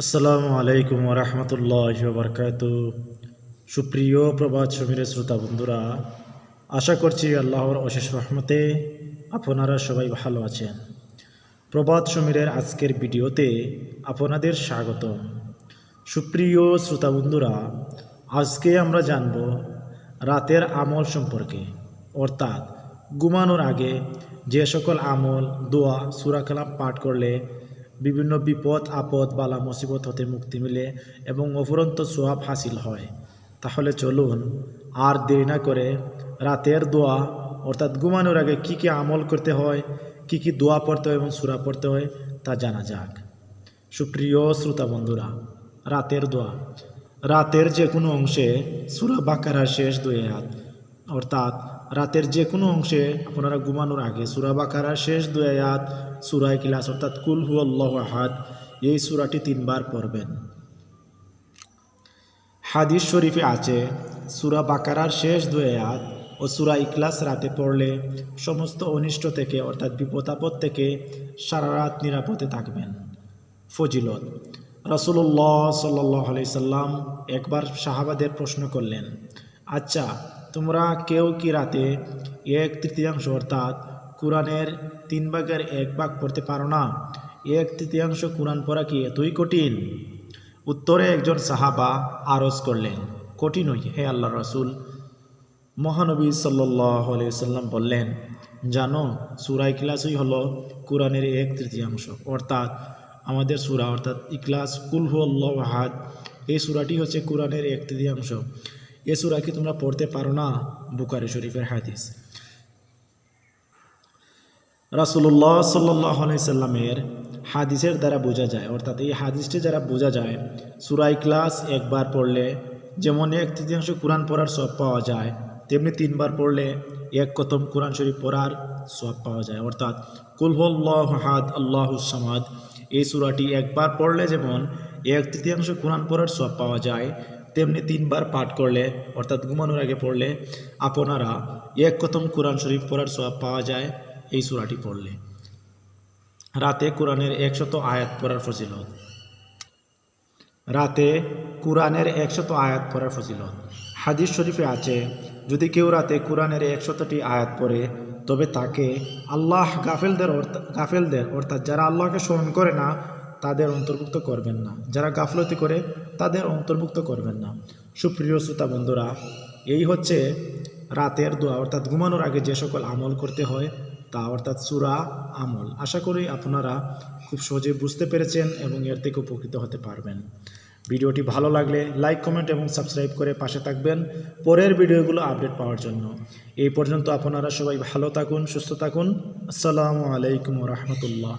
আসসালামু আলাইকুম রহমতুল্লাহ বরকাত। সুপ্রিয় প্রবাদ সমীরের শ্রোতা বন্ধুরা, আশা করছি আল্লাহর অশেষ রহমতে আপনারা সবাই ভালো আছেন। প্রবাদ সমীরের আজকের ভিডিওতে আপনাদের স্বাগত সুপ্রিয় শ্রোতা বন্ধুরা, আজকে আমরা জানব রাতের আমল সম্পর্কে, অর্থাৎ ঘুমানোর আগে যে সকল আমল, দোয়া, সুরা কালাম পাঠ করলে বিভিন্ন বিপদ, আপদ, বালা, মুসিবত, হতে মুক্তি মিলে এবং অফুরন্ত সোয়াব হাসিল হয়। তাহলে চলুন, আর দেরি না করে রাতের দোয়া, অর্থাৎ ঘুমানোর আগে কি কি আমল করতে হয়, কি কি দোয়া পড়তে হয় এবং সুরা পড়তে হয়, তা জানা যাক। সুপ্রিয় শ্রোতা বন্ধুরা, রাতের দোয়া। রাতের যে কোনো অংশে সুরা বাকারার শেষ দুয়ে হাত অর্থাৎ রাতের যে কোনো অংশে আপনারা ঘুমানোর আগে সুরা বাকারার শেষ দুই আয়াত সুরাই কিলাস, অর্থাৎ কুল হু আল্লাহ আহাদ, এই সুরাটি তিনবার পড়বেন। হাদিস শরীফে আছে, সুরা বাকারার শেষ দুই আয়াত ও সুরা ইকলাস রাতে পড়লে সমস্ত অনিষ্ট থেকে, অর্থাৎ বিপদ আপদ থেকে সারা রাত নিরাপদে থাকবেন। ফজিলত রসুল্লাহ সাল্লাহ সাল্লাম একবার সাহাবাদের প্রশ্ন করলেন আচ্ছা তোমরা কেউ কি রাতে এক তৃতীয়াংশ অর্থাৎ কোরআনের তিন ভাগের এক ভাগ পড়তে পারো না? এক তৃতীয়াংশ কোরআন পড়া কি এতই কঠিন? উত্তরে একজন সাহাবা আরজ করলেন, কঠিন হই হে আল্লাহ রসুল। মহানবী সাল্লাহ সাল্লাম বললেন, জানো, সুরা ইকলাসই হলো কোরআনের এক তৃতীয়াংশ। অর্থাৎ আমাদের সুরা, অর্থাৎ ইকলাস কুলহু আল্লাহ হাদ এই সুরাটি হচ্ছে কোরআনের এক তৃতীয়াংশ। এ সুরা কি তোমরা পড়তে পারো না বুকারি শরীফের হাদিস। রাসুল্লাহ সাল্লাহ সাল্লামের হাদিসের দ্বারা বোঝা যায়, অর্থাৎ এই হাদিসটি যারা বোঝা যায় সুরাই ক্লাস একবার পড়লে যেমন এক তৃতীয়াংশ কোরআন পড়ার সব পাওয়া যায়, তেমনি তিনবার পড়লে এক কতম কোরআন শরীফ পড়ার সব পাওয়া যায়। অর্থাৎ কুলহল্লাহ হাদ আল্লাহ সামাদ, এই সুরাটি একবার পড়লে যেমন এক তৃতীয়াংশ কোরআন পড়ার সব পাওয়া যায় তেমনি তিনবার পাঠ করলে, অর্থাৎ ঘুমানোর আগে পড়লে, আপনারা এক কতম কোরআন শরীফ পড়ার সব পাওয়া যায় এই সুরাটি পড়লে। রাতে কোরআনের একশত আয়াত পড়ার ফজিলত। রাতে কোরআনের একশত আয়াত পড়ার ফজিলত। হাদিস শরীফে আছে, যদি কেউ রাতে কোরআনের একশতটি আয়াত পড়ে, তবে তাকে আল্লাহ গাফেলদের গাফেলদের, অর্থাৎ যারা আল্লাহকে স্মরণ করে না তাদের অন্তর্ভুক্ত করবেন না। যারা গাফলতি করে, তাদের অন্তর্ভুক্ত করবেন না। সুপ্রিয় শ্রোতা বন্ধুরা, এই হচ্ছে রাতের দোয়া, অর্থাৎ ঘুমানোর আগে যে সকল আমল করতে হয়, তা অর্থাৎ সুরা আমল। আশা করি আপনারা খুব সহজে বুঝতে পেরেছেন এবং এর থেকে উপকৃত হতে পারবেন। ভিডিওটি ভালো লাগলে লাইক, কমেন্ট এবং সাবস্ক্রাইব করে পাশে থাকবেন। পরের ভিডিওগুলো আপডেট পাওয়ার জন্য। এই পর্যন্ত আপনারা সবাই ভালো থাকুন, সুস্থ থাকুন। আসসালামু আলাইকুম রহমতুল্লাহ।